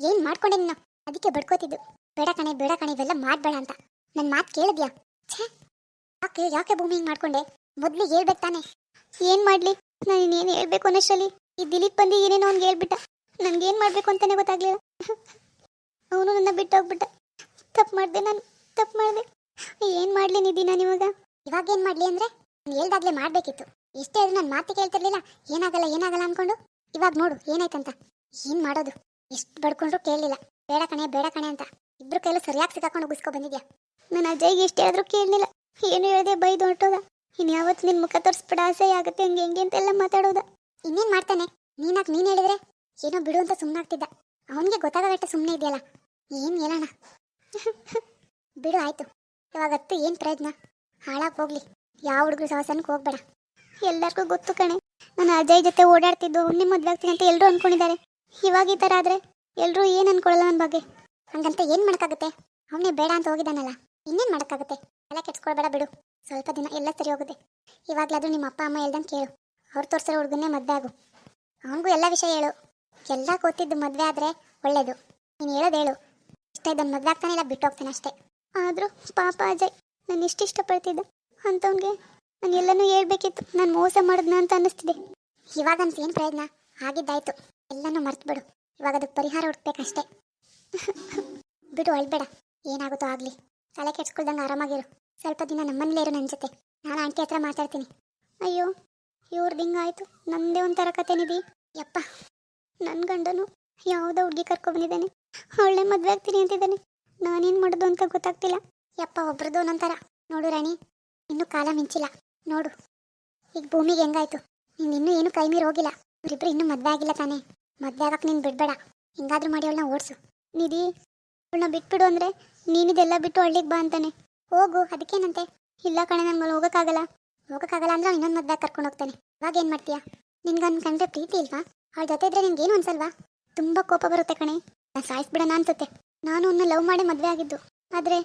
ಏನ್ ಮಾಡ್ಕೊಂಡೆ ನೀನು? ಅದಕ್ಕೆ ಬಡ್ಕೋತಿದ್ದು. ಬೇಡ ಕಣೆ ಬೇಡ ಕಣೆ, ಇವೆಲ್ಲ ಮಾಡ್ಬೇಡ ಅಂತ. ನನ್ನ ಮಾತು ಕೇಳಿದ್ಯಾ? ಛೇ! ಯಾಕೆ ಯಾಕೆ ಭೂಮಿ ಹಿಂಗ್ ಮಾಡ್ಕೊಂಡೆ? ಮೊದ್ಲು ಹೇಳ್ಬೇಕು ತಾನೆ. ಏನ್ ಮಾಡ್ಲಿ? ನಾನು ಇನ್ನೇನು ಹೇಳ್ಬೇಕು ಅನ್ನೋಷ್ಟರಲ್ಲಿ? ಈ ದಿಲೀಪ್ ಬಂದು ಏನೇನೋ ಅವ್ನಿಗೆ ಹೇಳ್ಬಿಟ್ಟ. ನನ್ಗೆ ಏನ್ ಮಾಡ್ಬೇಕು ಅಂತಾನೆ ಗೊತ್ತಾಗ್ಲಿಲ್ಲ. ಅವನು ನನ್ನ ಬಿಟ್ಟು ಹೋಗ್ಬಿಟ್ಟ. ತಪ್ಪು ಮಾಡ್ದೆ ನಾನು. ತಪ್ಪು ಮಾಡ್ದೆ. ಏನ್ ಮಾಡ್ಲಿ ನಿಧಿ ನಾನು ಇವಾಗ? ಇವಾಗ ಏನ್ ಮಾಡ್ಲಿ ಅಂದ್ರೆ? ನಾನು ಹೇಳ್ದಾಗ್ಲೇ ಮಾಡ್ಬೇಕಿತ್ತು. ಇಷ್ಟೇ ನನ್ನ ಮಾತು ಕೇಳ್ತಿರ್ಲಿಲ್ಲ. ಏನಾಗಲ್ಲ ಏನಾಗಲ್ಲ ಅನ್ಕೊಂಡು. ಇವಾಗ ನೋಡು, ಏನಾಯ್ತಂತ. ಏನ್ ಮಾಡೋದು? ಎಷ್ಟು ಬಡ್ಕೊಂಡ್ರು ಕೇಳಲಿಲ್ಲ. ಬೇಡ ಕಣೆ ಬೇಡ ಕಣೆ ಅಂತ. ಇಬ್ರು ಕೈಲೂ ಸರಿಯಾಗಿ ಸಿಕ್ಕಾಕೊಂಡು ಉಗಿಸ್ಕೊ ಬಂದಿದ್ಯಾ? ನಾನು ಅಜ್ಜಿಗೆ ಇಷ್ಟ ಆದ್ರೂ ಕೇಳಲಿಲ್ಲ. ಏನು ಹೇಳಿದೆ ಬೈದು ಹೊರಟೋದ ಇನ್ಯಾವತ್ತು ನಿನ್ನ ಮುಖ ತೋರಿಸ್ಬಿಡ ಆಸೆ ಆಗುತ್ತೆ, ಹಂಗೆ ಹೆಂಗೆ ಅಂತೆಲ್ಲ ಮಾತಾಡೋದ? ಇನ್ನೇನ್ ಮಾಡ್ತಾನೆ? ನೀನಾಗ್ ನೀನು ಹೇಳಿದ್ರೆ? ಏನೋ ಬಿಡು ಅಂತ ಸುಮ್ಮನಾಗ್ತಿದ್ದ ಅವನಿಗೆ ಗೊತ್ತಾಗಟ್ಟೆ ಸುಮ್ಮನೆ ಇದೆಯಲ್ಲ. ಏನು ಹೇಳೋಣ? ಬಿಡು, ಆಯ್ತು. ಇವಾಗತ್ತು ಏನು ಪ್ರಯತ್ನ? ಹಾಳಾಗ್ ಹೋಗ್ಲಿ. ಯಾವ ಹುಡುಗರು ಸಹಸನಕ್ಕೆ ಹೋಗ್ಬೇಡ. ಎಲ್ಲರಿಗೂ ಗೊತ್ತು ಕಣೆ. ನಾನು ಅಜಯ್ ಜೊತೆ ಓಡಾಡ್ತಿದ್ದು ಅವನ್ನೇ ಮದ್ವೆ ಆಗ್ತೀನಿ ಅಂತ ಎಲ್ಲರೂ ಅನ್ಕೊಂಡಿದ್ದಾರೆ. ಇವಾಗ ಈ ಥರ ಆದರೆ ಎಲ್ಲರೂ ಏನು ಅನ್ಕೊಳ್ಳಲ್ಲ ನನ್ನ ಬಗ್ಗೆ. ಹಂಗಂತ ಏನು ಮಾಡೋಕ್ಕಾಗುತ್ತೆ? ಅವನೇ ಬೇಡ ಅಂತ ಹೋಗಿದ್ದಾನಲ್ಲ. ಇನ್ನೇನು ಮಾಡೋಕ್ಕಾಗುತ್ತೆ? ಎಲ್ಲ ಕೆಡ್ಸ್ಕೊಳ್ಬೇಡ ಬಿಡು. ಸ್ವಲ್ಪ ದಿನ ಎಲ್ಲ ಸರಿ ಹೋಗುತ್ತೆ. ಇವಾಗಲಾದರೂ ನಿಮ್ಮ ಅಪ್ಪ, ಅಮ್ಮ ಹೇಳ್ದಂಗೆ ಕೇಳು. ಅವ್ರು ತೋರಿಸೋ ಹುಡುಗನ್ನೇ ಮದುವೆ ಆಗು. ಅವನಿಗೂ ಎಲ್ಲ ವಿಷಯ ಹೇಳು. ಎಲ್ಲ ಗೊತ್ತಿದ್ದು ಮದುವೆ ಆದರೆ ಒಳ್ಳೆಯದು ನೀನು ಹೇಳೋದು ಹೇಳು. ಇಷ್ಟ ಇದ್ದನ್ನು ಮದುವೆ ಆಗ್ತಾನೆ ಇಲ್ಲ ಬಿಟ್ಟು ಹೋಗ್ತಾನೆ ಅಷ್ಟೇ. ಆದರೂ ಪಾಪ ಅಜಯ್, ನಾನು ಇಷ್ಟು ಇಷ್ಟಪಡ್ತಿದ್ದು ಅಂಥವ್ನಿಗೆ ನಾನು ಎಲ್ಲನೂ ಹೇಳ್ಬೇಕಿತ್ತು. ನಾನು ಮೋಸ ಮಾಡಿದ್ನ ಅಂತ ಅನ್ನಿಸ್ತಿದೆ. ಇವಾಗ ಏನು ಪ್ರಯತ್ನ? ಆಗಿದ್ದಾಯ್ತು. ಎಲ್ಲನೂ ಮರ್ತು ಬಿಡು ಇವಾಗ ಅದಕ್ಕೆ ಪರಿಹಾರ ಹುಡ್ಕ್ಬೇಕಷ್ಟೇ. ಬಿಡು, ಅಳ್ಬೇಡ. ಏನಾಗುತ್ತೋ ಆಗಲಿ. ತಲೆ ಕೆಡ್ಸ್ಕೊಳ್ದಂಗೆ ಆರಾಮಾಗಿರು. ಸ್ವಲ್ಪ ದಿನ ನಮ್ಮನೇಲೇ ಇರು ನನ್ನ ಜೊತೆ. ನಾನು ಆಂಟಿ ಹತ್ರ ಮಾತಾಡ್ತೀನಿ. ಅಯ್ಯೋ ಇವ್ರದ್ದು ಹಿಂಗಾಯ್ತು ನಂದೇ ಒಂಥರ ಕತೆ ನಿಧಿ. ಯಪ್ಪ ನನ್ನ ಗಂಡನು ಯಾವುದೋ ಹುಡುಗಿ ಕರ್ಕೊಬಂದಿದ್ದಾನೆ. ಒಳ್ಳೆ ಮದುವೆ ಆಗ್ತೀನಿ ಅಂತಿದ್ದಾನೆ. ನಾನೇನು ಮಾಡೋದು ಅಂತ ಗೊತ್ತಾಗ್ತಿಲ್ಲ. ಯಪ್ಪ, ಒಬ್ರದ್ದು ಒಂದೊಂಥರ ನೋಡು ರಾಣಿ, ಇನ್ನೂ ಕಾಲ ಮಿಂಚಿಲ್ಲ. ನೋಡು. ಈಗ ಭೂಮಿಗೆ ಹೆಂಗಾಯ್ತು? ನೀನು ಇನ್ನೂ ಏನು ಕೈ ಮೀರಿ ಹೋಗಿಲ್ಲ. ಇವರಿಬ್ರು ಇನ್ನೂ ಮದುವೆ ಆಗಿಲ್ಲ ತಾನೇ. ಮದುವೆ ಆಗಕ್ಕೆ ನೀನು ಬಿಡಬೇಡ. ಹಿಂಗಾದ್ರೂ ಮಾಡಿ ಅವಳನ್ನ ಓಡಿಸು. ನಿಧಿ, ಅವಳನ್ನ ಬಿಟ್ಬಿಡು ಅಂದರೆ ನೀನಿದೆಲ್ಲ ಬಿಟ್ಟು ಹಳ್ಳಿಗೆ ಬಾ ಅಂತಾನೆ. ಹೋಗು, ಅದಕ್ಕೇನಂತೆ? ಇಲ್ಲ ಕಣೆ ನನ್ಗೆ ಹೋಗೋಕ್ಕಾಗಲ್ಲ. ಹೋಗೋಕ್ಕಾಗಲ್ಲ ಅಂದ್ರೆ ಇನ್ನೊಂದು ಮದ್ದಾಗ ಕರ್ಕೊಂಡು ಹೋಗ್ತಾನೆ. ಇವಾಗ ಏನು ಮಾಡ್ತೀಯಾ? ನಿನ್ಗನ್ ಕಂಡ್ರೆ ಪ್ರೀತಿ ಇಲ್ವಾ? ಅವಳ ಜೊತೆ ಇದ್ರೆ ಏನು ಅನ್ಸಲ್ವಾ? ತುಂಬ ಕೋಪ ಬರುತ್ತೆ ಕಣೆ. ನಾನು ಸಾಯಿಸ್ಬಿಡೋಣ ಅನ್ಸುತ್ತೆ. ನಾನು ಅವನ್ನ ಲವ್ ಮಾಡಿ ಮದುವೆ ಆಗಿದ್ದು. ಆದರೆ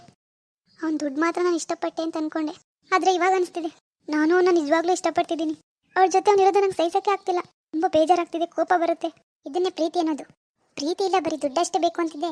ಅವ್ನ ದುಡ್ಡು ಮಾತ್ರ ನಾನು ಇಷ್ಟಪಟ್ಟೆ ಅಂತ ಅನ್ಕೊಂಡೆ. ಆದರೆ ಇವಾಗ ಅನಿಸ್ತಿದೆ. ನಾನು ಅವನ್ನ ನಿಜವಾಗ್ಲೂ ಇಷ್ಟಪಡ್ತಿದ್ದೀನಿ. ಅವ್ರ ಜೊತೆ ಅವ್ನಿರೋದು ನಂಗೆ ಸಹಿಸಕ್ಕೆ ಆಗ್ತಿಲ್ಲ. ತುಂಬ ಬೇಜಾರಾಗ್ತಿದೆ, ಕೋಪ ಬರುತ್ತೆ. ಇದನ್ನೇ ಪ್ರೀತಿ ಅನ್ನೋದು. ಪ್ರೀತಿ ಇಲ್ಲ, ಬರೀ ದುಡ್ಡಷ್ಟೇ ಬೇಕು ಅಂತಿದ್ದೆ.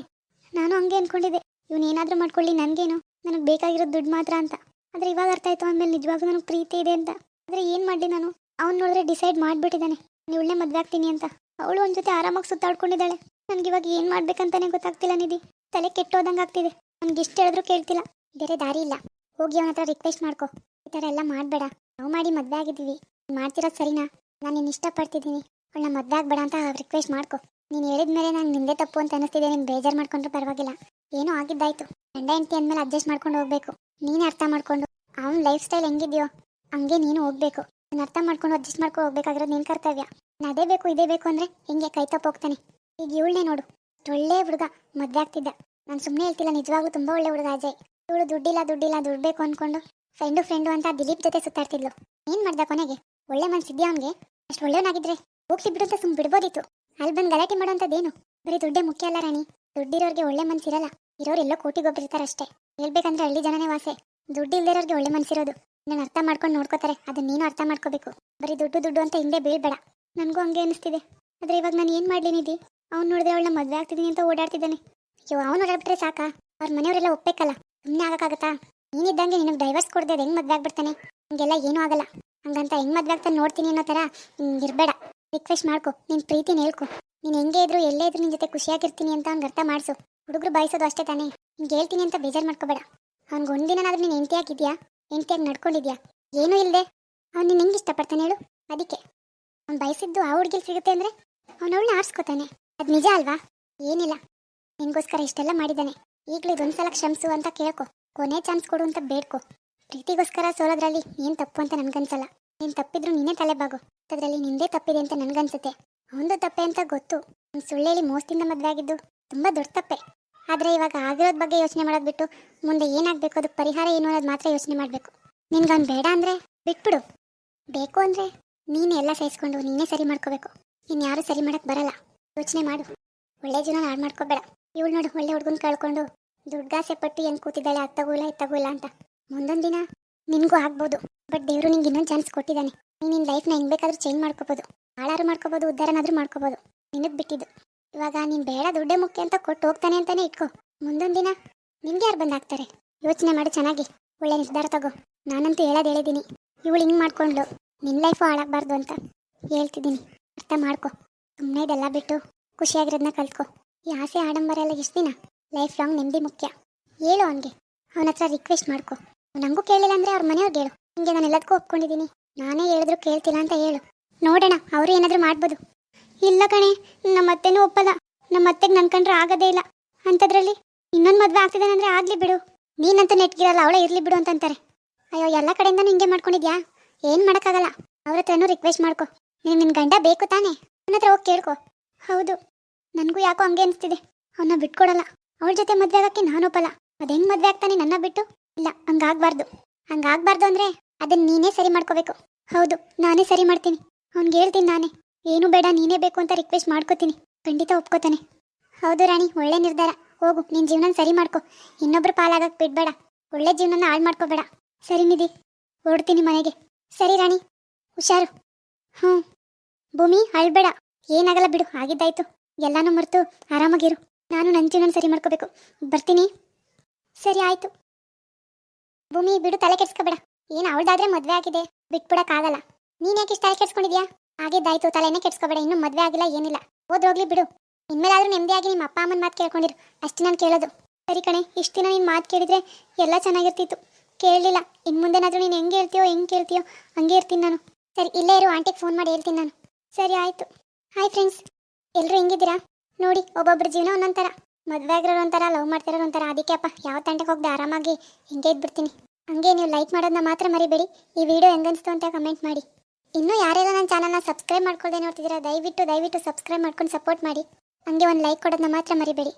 ನಾನು ಹಂಗೆ ಅನ್ಕೊಂಡಿದ್ದೆ. ಇವನು ಏನಾದರೂ ಮಾಡ್ಕೊಳ್ಳಿ, ನನಗೇನು. ನನಗೆ ಬೇಕಾಗಿರೋದು ದುಡ್ಡು ಮಾತ್ರ ಅಂತ. ಆದರೆ ಇವಾಗ ಅರ್ಥ ಆಯ್ತು ಅಂದಮೇಲೆ ನಿಜವಾಗ್ಲೂ ನನಗೆ ಪ್ರೀತಿ ಇದೆ ಅಂತ. ಆದರೆ ಏನು ಮಾಡಲಿ ನಾನು? ಅವ್ನು ನೋಡಿದ್ರೆ ಡಿಸೈಡ್ ಮಾಡಿಬಿಟ್ಟಿದ್ದಾನೆ. ಒಳ್ಳೆ ಮದುವೆ ಆಗ್ತೀನಿ ಅಂತ. ಅವಳು ಒಂದು ಜೊತೆ ಆರಾಮಾಗಿ ಸುತ್ತಾಡ್ಕೊಂಡಿದ್ದಾಳೆ. ನನಗೆ ಇವಾಗ ಏನು ಮಾಡ್ಬೇಕಂತಾನೆ ಗೊತ್ತಾಗ್ತಿಲ್ಲ ನಿಧಿ. ತಲೆ ಕೆಟ್ಟು ಹೋದಂಗೆ ಆಗ್ತಿದೆ. ನನಗೆ ಇಷ್ಟು ಹೇಳಿದ್ರು ಕೇಳ್ತಿಲ್ಲ. ಬೇರೆ ದಾರಿ ಇಲ್ಲ. ಹೋಗಿ ಅವನ ಹತ್ರ ರಿಕ್ವೆಸ್ಟ್ ಮಾಡ್ಕೊ. ಈ ಥರ ಎಲ್ಲ ಮಾಡಬೇಡ. ನಾವು ಮಾಡಿ ಮದುವೆ ಆಗಿದ್ದೀವಿ. ಮಾಡ್ತಿರೋದು ಸರಿನಾ? ನಾನು ನಿನ್ನ ಇಷ್ಟಪಡ್ತಿದ್ದೀನಿ. ಅವಳನ್ನ ಮದ್ವೆ ಆಗ್ಬೇಡ ಅಂತ ರಿಕ್ವೆಸ್ಟ್ ಮಾಡ್ಕೊ. ನೀನು ಹೇಳಿದ್ಮೇಲೆ ನಂಗೆ ನಿಂದೆ ತಪ್ಪು ಅಂತ ಅನಿಸ್ತಿದೆ ನೀನು ಬೇಜಾರು ಮಾಡ್ಕೊಂಡ್ರೆ ಪರವಾಗಿಲ್ಲ. ಏನೋ ಆಗಿದ್ದಾಯ್ತು. ಗಂಡ ಹೆಂಡತಿ ಅಂದಮೇಲೆ ಅಡ್ಜಸ್ಟ್ ಮಾಡ್ಕೊಂಡು ಹೋಗ್ಬೇಕು. ನೀನೇ ಅರ್ಥ ಮಾಡ್ಕೊಂಡು, ಅವ್ನ ಲೈಫ್ ಸ್ಟೈಲ್ ಹೆಂಗಿದ್ಯೋ, ಹಂಗೆ ನೀನು ಹೋಗ್ಬೇಕು. ನಾನು ಅರ್ಥ ಮಾಡ್ಕೊಂಡು ಅಡ್ಜಸ್ಟ್ ಮಾಡ್ಕೊಂಡು ಹೋಗ್ಬೇಕಾಗಿರೋದು ನಿನ್ನ ಕರ್ತವ್ಯ. ನಾನು ಅದೇ ಬೇಕು, ಇದೇ ಬೇಕು ಅಂದರೆ ಹಿಂಗೆ ಕೈ ಹೋಗ್ತಾನೆ. ಈಗ ಇವಳನ್ನೇ ನೋಡು. ಒಳ್ಳೆ ಹುಡುಗ ಮದುವೆ ಆಗ್ತಿದ್ದ ನಾನು ಸುಮ್ಮನೆ ಹೇಳ್ತಿಲ್ಲ, ನಿಜವಾಗ್ಲೂ ತುಂಬ ಒಳ್ಳೆ ಹುಡುಗ ಅಜಯ್. ಇವಳು ದುಡ್ಡಿಲ್ಲ ದುಡ್ಡಿಲ್ಲ ದುಡ್ಡು ಬೇಕು ಅಂದ್ಕೊಂಡು ಫ್ರೆಂಡು ಫ್ರೆಂಡು ಅಂತ ದಿಲೀಪ್ ಜೊತೆ ಸುತ್ತಾಡ್ತಿದ್ಲು. ಏನು ಮಾಡ್ದ ಕೊನೆಗೆ? ಒಳ್ಳೆ ಮನ್ಸಿದ್ಯಾ ಅವನಿಗೆ? ಅಷ್ಟು ಒಳ್ಳೆಯವನಾಗಿದ್ರೆ ಹೋಗ್ಲಿ ಅಂತ ಸುಮ್ ಬಿಡ್ಬೋದಿತ್ತು. ಅಲ್ಲಿ ಬಂದು ಗಲಾಟೆ ಮಾಡೋಂಥದ್ದೇನು? ಬರೀ ದುಡ್ಡೇ ಮುಖ್ಯ ಅಲ್ಲ ರಾಣಿ. ದುಡ್ಡಿರೋರಿಗೆ ಒಳ್ಳೆ ಮನ್ಸಿರಲ್ಲ. ಇರೋರು ಎಲ್ಲೋ ಕೋಟಿಗೊಬ್ಬರಿರ್ತಾರೆ ಅಷ್ಟೇ ಹೇಳ್ಬೇಕಂದ್ರೆ ಹಳ್ಳಿ ಜನನೇ ವಾಸೆ. ದುಡ್ಡು ಇಲ್ದಿರೋರಿಗೆ ಒಳ್ಳೆ ಮನ್ಸಿರೋದು. ನಾನು ಅರ್ಥ ಮಾಡ್ಕೊಂಡು ನೋಡ್ಕೋತಾರೆ. ಅದನ್ನ ನೀನು ಅರ್ಥ ಮಾಡ್ಕೋಬೇಕು. ಬರೀ ದುಡ್ಡು ದುಡ್ಡು ಅಂತ ಹಿಂದೆ ಬೀಳ್ಬೇಡ. ನನಗೂ ಹಂಗೆ ಅನಿಸ್ತಿದೆ ಆದರೆ ಇವಾಗ ನಾನು ಏನು ಮಾಡಲಿ ನಿಧಿ? ಅವ್ನು ನೋಡಿದ್ರೆ ಅವಳನ್ನ ಮದುವೆ ಆಗ್ತಿದ್ದೀನಿ ಅಂತ ಓಡಾಡ್ತಿದ್ದಾನೆ. ಅಯ್ಯೋ, ಅವ್ನು ಓಡಾಡ್ಬಿಟ್ರೆ ಸಾಕಾ? ಅವ್ರ ಮನೆಯವರೆಲ್ಲ ಒಪ್ಪೇಕಲ್ಲ ಸುಮ್ಮನೆ ಆಗಕ್ಕಾಗತ್ತಾ? ನೀನಿದ್ದಂಗೆ ನಿನಗೆ ಡೈವರ್ಸ್ ಕೊಡದೆ ಹೆಂಗೆ ಮದುವೆ ಆಗ್ಬಿಡ್ತಾನೆ? ಹಂಗೆಲ್ಲ ಏನೂ ಆಗಲ್ಲ. ಹಂಗಂತ ಹೆಂಗೆ ಮದುವೆ ಆಗ್ತಾನೆ ನೋಡ್ತೀನಿ ಅನ್ನೋ ಥರ ಇರಬೇಡ. ರಿಕ್ವೆಸ್ಟ್ ಮಾಡ್ಕೊ. ನಿನ್ನ ಪ್ರೀತಿನ ಹೇಳ್ಕೊ. ನೀನು ಹೆಂಗೆ ಇದ್ರು, ಎಲ್ಲೇ ಇದ್ರು ನಿನ್ನ ಜೊತೆ ಖುಷಿಯಾಗಿರ್ತೀನಿ ಅಂತ ಅವ್ನಿಗೆ ಅರ್ಥ ಮಾಡಿಸು. ಹುಡುಗರು ಬಯಸೋದು ಅಷ್ಟೇ ತಾನೇ. ಹಿಂಗೆ ಹೇಳ್ತೀನಿ ಅಂತ ಬೇಜಾರು ಮಾಡ್ಕೋಬೇಡ. ಅವ್ನಿಗೆ ಒಂದಿನಾದ್ರೂ ನೀನು ಹೆಂಡತಿ ಆಗಿದ್ಯಾ? ಹೆಂಡತಿಯಾಗಿ ನಡ್ಕೊಂಡಿದ್ಯಾ? ಏನೂ ಇಲ್ಲದೆ ಅವ್ನು ನಿನ್ನ ಹೆಂಗೆ ಇಷ್ಟಪಡ್ತಾನೆ ಹೇಳು? ಅದಕ್ಕೆ. ಅವ್ನು ಬಯಸಿದ್ದು ಆ ಹುಡುಗಿಲ್ ಸಿಗುತ್ತೆ ಅಂದರೆ ಅವ್ನು ಅವಳನ್ನ ಆರಿಸ್ಕೋತಾನೆ. ಅದು ನಿಜ ಅಲ್ವಾ? ಏನಿಲ್ಲ. ನಿನಗೋಸ್ಕರ ಇಷ್ಟೆಲ್ಲ ಮಾಡಿದ್ದಾನೆ. ಈಗಲೂ ಇದೊಂದ್ಸಲ ಕ್ಷಮಿಸು ಅಂತ ಕೇಳ್ಕೊ. ಕೊನೆ ಚಾನ್ಸ್ ಕೊಡು ಅಂತ ಬೇಡ್ಕೊ. ಪ್ರೀತಿಗೋಸ್ಕರ ಸೋಲೋದ್ರಲ್ಲಿ ಏನು ತಪ್ಪು ಅಂತ ನನ್ಗನ್ಸಲ್ಲ. ನೀನು ತಪ್ಪಿದ್ರು ನೀನೇ ತಲೆ ಬಾಗು ಅದರಲ್ಲಿ ನಿಂದೇ ತಪ್ಪಿದೆ ಅಂತ ನನ್ಗನ್ಸುತ್ತೆ. ಅವನದು ತಪ್ಪೆ ಅಂತ ಗೊತ್ತು. ಅವ್ನು ಸುಳ್ಳೇಳಿ ಮೋಸದಿಂದ ಮದುವೆ ಆಗಿದ್ದು ತುಂಬ ದೊಡ್ಡ ತಪ್ಪೆ. ಆದರೆ ಇವಾಗ ಆಗಿರೋದ್ ಬಗ್ಗೆ ಯೋಚನೆ ಮಾಡೋದು ಬಿಟ್ಟು ಮುಂದೆ ಏನಾಗಬೇಕು, ಅದಕ್ಕೆ ಪರಿಹಾರ ಏನು ಅನ್ನೋದು ಮಾತ್ರ ಯೋಚನೆ ಮಾಡಬೇಕು. ನಿನ್ಗವ್ನು ಬೇಡ ಅಂದರೆ ಬಿಟ್ಬಿಡು. ಬೇಕು ಅಂದರೆ ನೀನೇ ಎಲ್ಲ ಸಹಿಸ್ಕೊಂಡು ನೀನೇ ಸರಿ ಮಾಡ್ಕೋಬೇಕು. ಇನ್ ಯಾರು ಸರಿ ಮಾಡಕ್ಕೆ ಬರಲ್ಲ. ಯೋಚನೆ ಮಾಡು. ಒಳ್ಳೆ ಜೀವನ ಹಾಳು ಮಾಡ್ಕೋಬೇಡ. ಇವಳು ನೋಡು, ಒಳ್ಳೆ ಹುಡುಗನ ಕಳ್ಕೊಂಡು ದುಡ್ಗಾಸೆ ಪಟ್ಟು ಏನ್ ಕೂತಿದ್ದಾಳೆ ಇದು ತಗೋಲ್ಲ ಅಂತ. ಮುಂದೊಂದು ದಿನ ನಿನಗೂ ಆಗ್ಬೋದು. ಬಟ್ ದೇವರು ನಿಂಗೆ ಇನ್ನೊಂದು ಚಾನ್ಸ್ ಕೊಟ್ಟಿದ್ದಾನೆ. ನೀನು ನಿನ್ನ ಲೈಫ್ನ ಹೆಂಗೆ ಬೇಕಾದ್ರೂ ಚೇಂಜ್ ಮಾಡ್ಕೋಬೋದು. ಹಾಳಾರು ಮಾಡ್ಕೋಬೋದು ಉದ್ಧಾರನಾದ್ರೂ ಮಾಡ್ಕೋಬೋದು. ನಿನಗೆ ಬಿಟ್ಟಿದ್ದು. ಇವಾಗ ನೀನು ಬೇಡ ದುಡ್ಡೇ ಮುಖ್ಯ ಅಂತ ಕೊಟ್ಟು ಹೋಗ್ತಾನೆ ಅಂತಾನೆ ಇಟ್ಕೋ. ಮುಂದೊಂದು ದಿನ ನಿಮ್ಗೆ ಯಾರು ಬಂದಾಗ್ತಾರೆ ಯೋಚನೆ ಮಾಡಿ ಚೆನ್ನಾಗಿ. ಒಳ್ಳೆ ನಿರ್ಧಾರ ತಗೋ. ನಾನಂತೂ ಹೇಳೋದು ಹೇಳಿದ್ದೀನಿ ಇವಳು ಹಿಂಗೆ ಮಾಡ್ಕೊಂಡ್ಲು ನಿನ್ನ ಲೈಫು ಹಾಳಾಗಬಾರ್ದು ಅಂತ ಹೇಳ್ತಿದ್ದೀನಿ ಅರ್ಥ ಮಾಡ್ಕೊ. ಸುಮ್ಮನೆ ಇದೆಲ್ಲ ಬಿಟ್ಟು ಖುಷಿಯಾಗಿರೋದನ್ನ ಕಲ್ತ್ಕೊ ಈ ಆಸೆ ಆಡಂಬರ ಎಲ್ಲ ಎಷ್ಟು ದಿನ? ಲೈಫ್ ಲಾಂಗ್ ನೆಮ್ಮದಿ ಮುಖ್ಯ. ಹೇಳು ಅವನಿಗೆ. ಅವನ ಹತ್ರ ರಿಕ್ವೆಸ್ಟ್ ಮಾಡ್ಕೊ. ನಂಗೂ ಕೇಳಿಲ್ಲ ಅಂದ್ರೆ ಅವ್ರ ಮನೆಯವ್ರಿಗೆ ಹೇಳು ಹಿಂಗೆ ನಾನು ಎಲ್ಲದಕ್ಕೂ ಒಪ್ಕೊಂಡಿದ್ದೀನಿ. ನಾನೇ ಹೇಳಿದ್ರು ಕೇಳ್ತಿಲ್ಲ ಅಂತ ಹೇಳು. ನೋಡೋಣ, ಅವರು ಏನಾದರೂ ಮಾಡ್ಬೋದು. ಇಲ್ಲ ಕಣೆ, ನಮ್ಮ ಅತ್ತೆನೂ ಒಪ್ಪಲ್ಲ. ನಮ್ಮ ಅತ್ತೆಗೆ ನನ್ನ ಕಂಡ್ರೆ ಆಗೋದೇ ಇಲ್ಲ. ಅಂಥದ್ರಲ್ಲಿ ಇನ್ನೊಂದು ಮದುವೆ ಆಗ್ತಿದ್ದಾನೆ ಆಗಲಿ ಆಗ್ಲಿ ಬಿಡು. ನೀನಂತೂ ನೆಟ್ಗಿರಲ್ಲ, ಅವಳೇ ಇರಲಿ ಬಿಡು ಅಂತಂತಾರೆ. ಅಯ್ಯೋ, ಎಲ್ಲ ಕಡೆಯಿಂದನೂ ಹಿಂಗೆ ಮಾಡ್ಕೊಂಡಿದ್ಯಾ? ಏನು ಮಾಡೋಕ್ಕಾಗಲ್ಲ. ಅವ್ರ ಹತ್ರನೂ ರಿಕ್ವೆಸ್ಟ್ ಮಾಡ್ಕೊ. ನೀನು ನಿನ್ನ ಗಂಡ ಬೇಕು ತಾನೇ? ನನ್ನ ಹತ್ರ ಹೋಗಿ ಕೇಳ್ಕೊ. ಹೌದು. ನನಗೂ ಯಾಕೋ ಹಂಗೆ ಅನಿಸ್ತಿದೆ. ಅವನ್ನ ಬಿಟ್ಕೊಡಲ್ಲ. ಅವಳ ಜೊತೆ ಮದುವೆ ಆಗಕ್ಕೆ ನಾನು ಒಪ್ಪಲ್ಲ. ಅದು ಹೆಂಗೆ ಮದುವೆ ಆಗ್ತಾನೆ ನನ್ನ ಬಿಟ್ಟು? ಇಲ್ಲ, ಹಂಗಾಗಬಾರ್ದು. ಹಂಗಾಗಬಾರ್ದು ಅಂದ್ರೆ ಅದನ್ನ ನೀನೇ ಸರಿ ಮಾಡ್ಕೋಬೇಕು. ಹೌದು, ನಾನೇ ಸರಿ ಮಾಡ್ತೀನಿ. ಅವ್ನಿಗೆ ಹೇಳ್ತೀನಿ ನಾನೇ. ಏನು ಬೇಡ, ನೀನೇ ಬೇಕು ಅಂತ ರಿಕ್ವೆಸ್ಟ್ ಮಾಡ್ಕೋತೀನಿ. ಖಂಡಿತ ಒಪ್ಕೋತಾನೆ. ಹೌದು ರಾಣಿ, ಒಳ್ಳೆ ನಿರ್ಧಾರ. ಹೋಗು ನಿನ್ನ ಜೀವನ ಸರಿ ಮಾಡ್ಕೊ. ಇನ್ನೊಬ್ರು ಪಾಲಾಗಕ್ಕೆ ಬಿಡ್ಬೇಡ. ಒಳ್ಳೆ ಜೀವನನ ಹಾಳು ಮಾಡ್ಕೋಬೇಡ. ಸರಿ ನಿಧಿ, ಓಡ್ತೀನಿ ಮನೆಗೆ. ಸರಿ ರಾಣಿ, ಹುಷಾರು. ಹ್ಞೂ. ಭೂಮಿ ಅಳ್ಬೇಡ ಏನಾಗಲ್ಲ ಬಿಡು, ಆಗಿದ್ದಾಯ್ತು. ಎಲ್ಲಾನು ಮರೆತು ಆರಾಮಾಗಿರು. ನಾನು ನನ್ನ ಜೀವನ ಸರಿ ಮಾಡ್ಕೋಬೇಕು. ಬರ್ತೀನಿ. ಸರಿ, ಆಯ್ತು. ಭೂಮಿ, ಬಿಡು, ತಲೆ ಕೆಡ್ಸ್ಕೋಬೇಡ. ಏನು ಅವಳದಾದ್ರೆ ಮದ್ವೆ ಆಗಿದೆ, ಬಿಟ್ಬಿಡಕ್ಕಾಗಲ್ಲ. ನೀನ್ ಯಾಕೆ ಇಷ್ಟ ಕೆಡ್ಸ್ಕೊಂಡಿದ್ಯಾ? ಆಗಿದ್ದಾಯ್ತು ತಲೆನೇ ಕೆಡ್ಸ್ಕೋಬೇಡ, ಇನ್ನೂ ಮದ್ವೆ ಆಗಿಲ್ಲ, ಏನಿಲ್ಲ. ಹೋದ್ರೋಗ್ಲಿ ಬಿಡು. ಇನ್ಮೇಲಾದ್ರೂ ನೆಮ್ಮದಿಯಾಗಿ ನಿಮ್ಮ ಅಪ್ಪ ಅಮ್ಮನ ಮಾತು ಕೇಳ್ಕೊಂಡಿರು. ಅಷ್ಟೇ ನಾನು ಕೇಳೋದು. ಸರಿ ಕಣೆ, ಇಷ್ಟು ದಿನ ನೀನು ಮಾತು ಕೇಳಿದ್ರೆ ಎಲ್ಲ ಚೆನ್ನಾಗಿರ್ತಿತ್ತು. ಕೇಳಲಿಲ್ಲ. ಇನ್ನು ಮುಂದೆನಾದ್ರೂ ನೀನು ಹೆಂಗೆ ಹೇಳ್ತೀಯೋ, ಹೆಂಗೆ ಕೇಳ್ತೀಯೋ, ಹಂಗೆ ಇರ್ತೀನಿ ನಾನು. ಸರಿ, ಇಲ್ಲೇ ಇರು, ಆಂಟಿಗೆ ಫೋನ್ ಮಾಡಿ ಹೇಳ್ತೀನಿ ನಾನು. ಸರಿ, ಆಯಿತು. ಹಾಯ್ ಫ್ರೆಂಡ್ಸ್ ಎಲ್ಲರೂ ಹೆಂಗಿದ್ದೀರಾ? ನೋಡಿ ಒಬ್ಬೊಬ್ಬರ ಜೀವನ ಒಂದೊಂಥರ ಮದುವೆ ಆಗಿರೋರು ಒಂಥರ, ಲವ್ ಮಾಡ್ತಿರೋರು ಒಂಥರ. ಅದಕ್ಕೆ ಅಪ್ಪ, ಯಾವ ತಂಟಕ್ಕೆ ಹೋಗದೆ ಆರಾಮಾಗಿ ಹಿಂಗೆ ಇದ್ಬಿಡ್ತೀನಿ. ಹಂಗೆ ನೀವು ಲೈಕ್ ಮಾಡೋದನ್ನ ಮಾತ್ರ ಮರಿಬೇಡಿ. ಈ ವಿಡಿಯೋ ಹೆಂಗನ್ಸ್ತು ಅಂತ ಕಮೆಂಟ್ ಮಾಡಿ. ಇನ್ನೂ ಯಾರೆಲ್ಲ ನನ್ನ ಚಾನಲ್ನ ಸಬ್ಸ್ಕ್ರೈಬ್ ಮಾಡ್ಕೊಳ್ದೆ ನೋಡ್ತಿದ್ದೀರಾ, ದಯವಿಟ್ಟು ದಯವಿಟ್ಟು ಸಬ್ಸ್ಕ್ರೈಬ್ ಮಾಡ್ಕೊಂಡು ಸಪೋರ್ಟ್ ಮಾಡಿ. ಹಂಗೆ ಒಂದು ಲೈಕ್ ಕೊಡೋದನ್ನ ಮಾತ್ರ ಮರಿಬೇಡಿ.